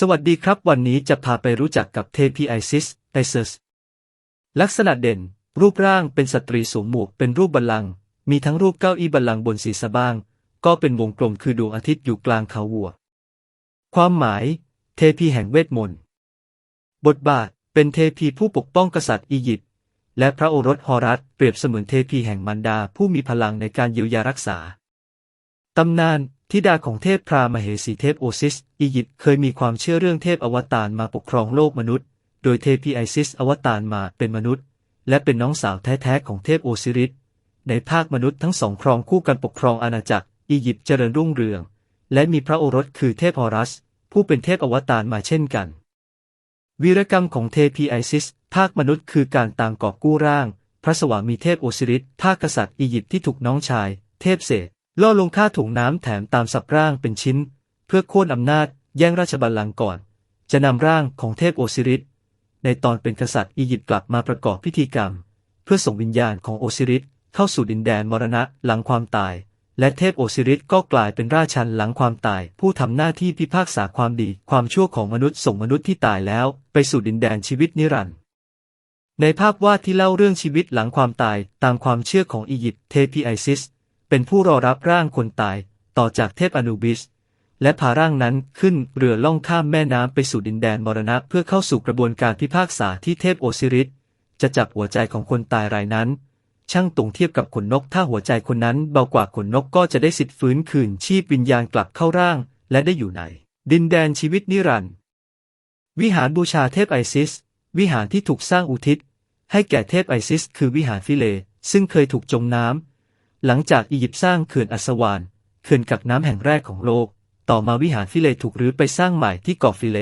สวัสดีครับ วันนี้จะพาไปรู้จักกับเทพีไอซิสไอซิสลักษณะเด่น รูปร่างเป็นสตรีสวมหมวกเป็นรูปบัลลังก์มีทั้งรูปเก้าอี้บัลลังก์บนศีรษะบ้าง ก็เป็นวงกลมคือดวงอาทิตย์อยู่กลางเขาวัว ความหมาย เทพีแห่งเวทมนต์บทบาทเป็นเทพีผู้ปกป้องกษัตริย์อียิปต์และพระโอรสฮอรัสเปรียบเสมือนเทพีแห่งมันดาผู้มีพลังในการเยียวยารักษาตำนาน ธิดาของเทพพรามเหสีเทพโอซิส อียิปต์เคยมีความเชื่อเรื่องเทพอวตารมาปกครองโลกมนุษย์ โดยเทพีไอซิสอวตารมาเป็นมนุษย์ และเป็นน้องสาวแท้ๆของเทพโอซิริส ในภาคมนุษย์ทั้งสองครองคู่กันปกครองอาณาจักร อียิปต์เจริญรุ่งเรือง และมีพระโอรสคือเทพฮอรัส ผู้เป็นเทพอวตารมาเช่นกัน วีรกรรมของเทพีไอซิส ภาคมนุษย์คือการตามกอบกู้ร่าง พระสวามีเทพโอซิริสภาคกษัตริย์อียิปต์ที่ถูกน้องชาย เทพเศษ ล่อลงฆ่าถุงน้ำแถมตามสับร่างเป็นชิ้น เพื่อโค่นอำนาจแย่งราชบัลลังก์ก่อน จะนำร่างของเทพโอซิริสในตอนเป็นกษัตริย์อียิปต์กลับมาประกอบพิธีกรรม เพื่อส่งวิญญาณของโอซิริสเข้าสู่ดินแดนมรณะหลังความตาย และเทพโอซิริสก็กลายเป็นราชันหลังความตาย ผู้ทำหน้าที่พิพากษาความดีความชั่วของมนุษย์ส่งมนุษย์ที่ตายแล้ว ไปสู่ดินแดนชีวิตนิรันดร์ในภาพวาดที่เล่าเรื่องชีวิตหลังความตายตามความเชื่อของอียิปต์เทพีไอซิส เป็นผู้รอรับร่างคนตายต่อจากเทพอนูบิส และพาร่างนั้นขึ้นเรือล่องข้ามแม่น้ำไปสู่ดินแดนมรณะเพื่อเข้าสู่กระบวนการพิพากษาที่เทพโอซิริสจะจับหัวใจของคนตายรายนั้น ช่างตรงเทียบกับขนนก ถ้าหัวใจคนนั้นเบากว่าขนนกก็จะได้สิทธิ์ฟื้นคืนชีพวิญญาณกลับเข้าร่าง และได้อยู่ใน ดินแดนชีวิตนิรันดร์วิหารบูชาเทพไอซิส วิหารที่ถูกสร้างอุทิศ ให้แก่เทพไอซิส คือวิหารฟิเล ซึ่งเคยถูกจมน้ำ หลังจากอียิปต์สร้างเขื่อนอัสวานเขื่อนกักน้ำแห่งแรกของโลก ต่อมาวิหารฟิเลถูกรื้อไปสร้างใหม่ที่เกาะฟิเล